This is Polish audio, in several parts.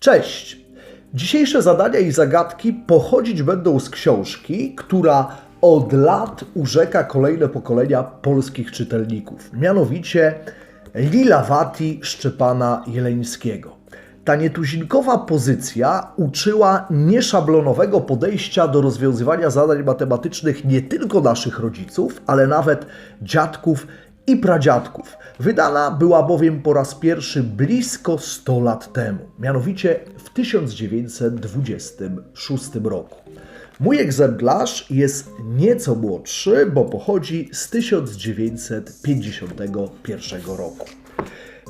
Cześć! Dzisiejsze zadania i zagadki pochodzić będą z książki, która od lat urzeka kolejne pokolenia polskich czytelników. Mianowicie Lilawati Szczepana Jeleńskiego. Ta nietuzinkowa pozycja uczyła nieszablonowego podejścia do rozwiązywania zadań matematycznych nie tylko naszych rodziców, ale nawet dziadków i pradziadków. Wydana była bowiem po raz pierwszy blisko 100 lat temu, mianowicie w 1926 roku. Mój egzemplarz jest nieco młodszy, bo pochodzi z 1951 roku.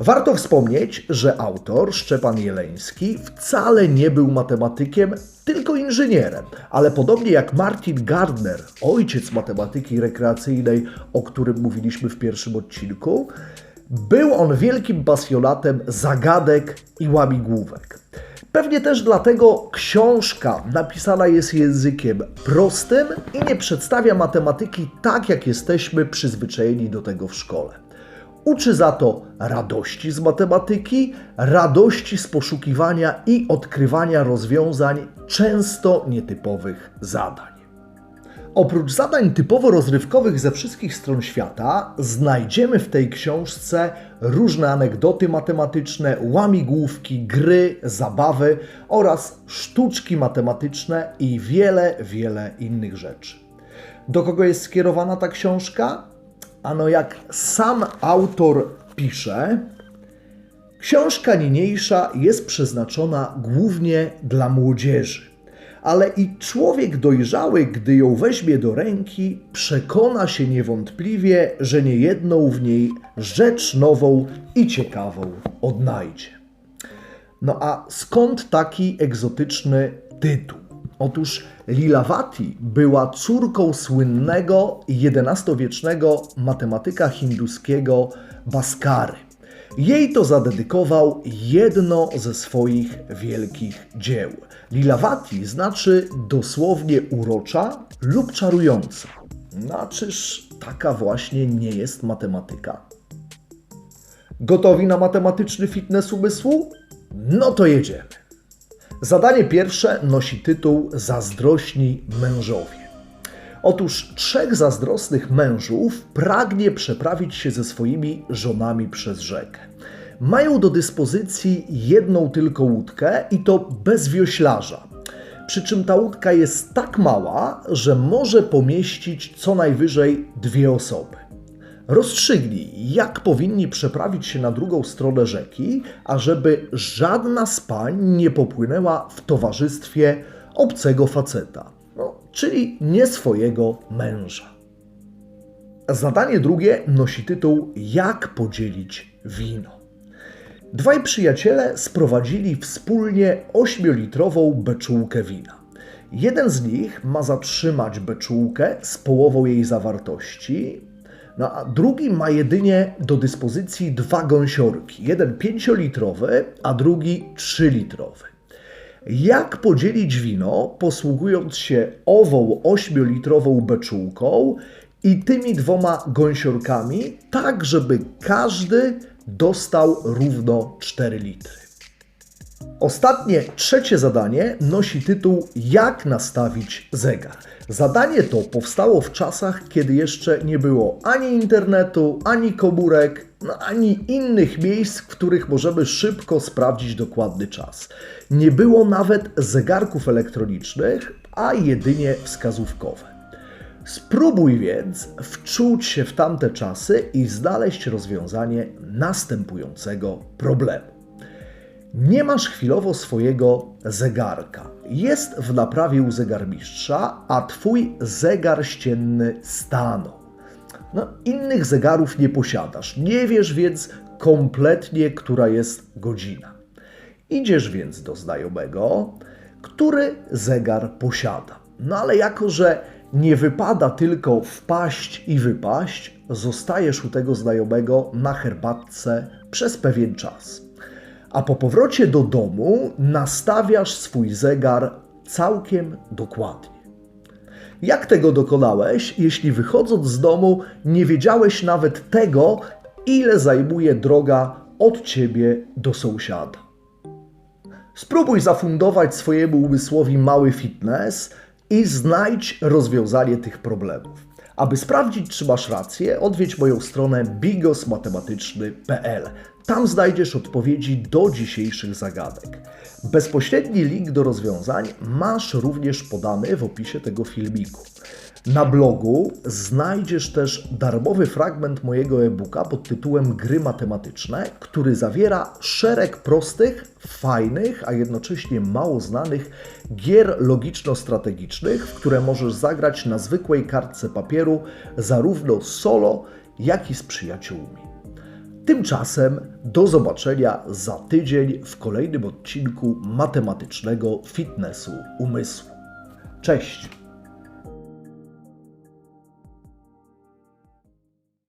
Warto wspomnieć, że autor, Szczepan Jeleński, wcale nie był matematykiem, tylko inżynierem, ale podobnie jak Martin Gardner, ojciec matematyki rekreacyjnej, o którym mówiliśmy w pierwszym odcinku, był on wielkim pasjonatem zagadek i łamigłówek. Pewnie też dlatego książka napisana jest językiem prostym i nie przedstawia matematyki tak, jak jesteśmy przyzwyczajeni do tego w szkole. Uczy za to radości z matematyki, radości z poszukiwania i odkrywania rozwiązań często nietypowych zadań. Oprócz zadań typowo rozrywkowych ze wszystkich stron świata, znajdziemy w tej książce różne anegdoty matematyczne, łamigłówki, gry, zabawy oraz sztuczki matematyczne i wiele, wiele innych rzeczy. Do kogo jest skierowana ta książka? Ano jak sam autor pisze, książka niniejsza jest przeznaczona głównie dla młodzieży, ale i człowiek dojrzały, gdy ją weźmie do ręki, przekona się niewątpliwie, że niejedną w niej rzecz nową i ciekawą odnajdzie. No a skąd taki egzotyczny tytuł? Otóż Lilavati była córką słynnego XI-wiecznego matematyka hinduskiego Baskary. Jej to zadedykował jedno ze swoich wielkich dzieł. Lilavati znaczy dosłownie urocza lub czarująca. No, czyż taka właśnie nie jest matematyka? Gotowi na matematyczny fitness umysłu? No to jedziemy. Zadanie pierwsze nosi tytuł Zazdrośni mężowie. Otóż trzech zazdrosnych mężów pragnie przeprawić się ze swoimi żonami przez rzekę. Mają do dyspozycji jedną tylko łódkę i to bez wioślarza. Przy czym ta łódka jest tak mała, że może pomieścić co najwyżej dwie osoby. Rozstrzygnij, jak powinni przeprawić się na drugą stronę rzeki, ażeby żadna z pań nie popłynęła w towarzystwie obcego faceta, no, czyli nie swojego męża. Zadanie drugie nosi tytuł Jak podzielić wino. Dwaj przyjaciele sprowadzili wspólnie 8-litrową beczułkę wina. Jeden z nich ma zatrzymać beczułkę z połową jej zawartości, no a drugi ma jedynie do dyspozycji dwa gąsiorki. Jeden 5-litrowy, a drugi 3-litrowy. Jak podzielić wino, posługując się ową 8-litrową beczułką i tymi dwoma gąsiorkami, tak żeby każdy dostał równo 4 litry. Ostatnie, trzecie zadanie nosi tytuł Jak nastawić zegar. Zadanie to powstało w czasach, kiedy jeszcze nie było ani internetu, ani komórek, no, ani innych miejsc, w których możemy szybko sprawdzić dokładny czas. Nie było nawet zegarków elektronicznych, a jedynie wskazówkowe. Spróbuj więc wczuć się w tamte czasy i znaleźć rozwiązanie następującego problemu. Nie masz chwilowo swojego zegarka. Jest w naprawie u zegarmistrza, a twój zegar ścienny stanął. No, innych zegarów nie posiadasz. Nie wiesz więc kompletnie, która jest godzina. Idziesz więc do znajomego, który zegar posiada. No ale jako, że nie wypada tylko wpaść i wypaść, zostajesz u tego znajomego na herbatce przez pewien czas. A po powrocie do domu nastawiasz swój zegar całkiem dokładnie. Jak tego dokonałeś, jeśli wychodząc z domu nie wiedziałeś nawet tego, ile zajmuje droga od ciebie do sąsiada? Spróbuj zafundować swojemu umysłowi mały fitness i znajdź rozwiązanie tych problemów. Aby sprawdzić, czy masz rację, odwiedź moją stronę bigosmatematyczny.pl. Tam znajdziesz odpowiedzi do dzisiejszych zagadek. Bezpośredni link do rozwiązań masz również podany w opisie tego filmiku. Na blogu znajdziesz też darmowy fragment mojego e-booka pod tytułem Gry matematyczne, który zawiera szereg prostych, fajnych, a jednocześnie mało znanych gier logiczno-strategicznych, w które możesz zagrać na zwykłej kartce papieru, zarówno solo, jak i z przyjaciółmi. Tymczasem do zobaczenia za tydzień w kolejnym odcinku matematycznego fitnessu umysłu. Cześć!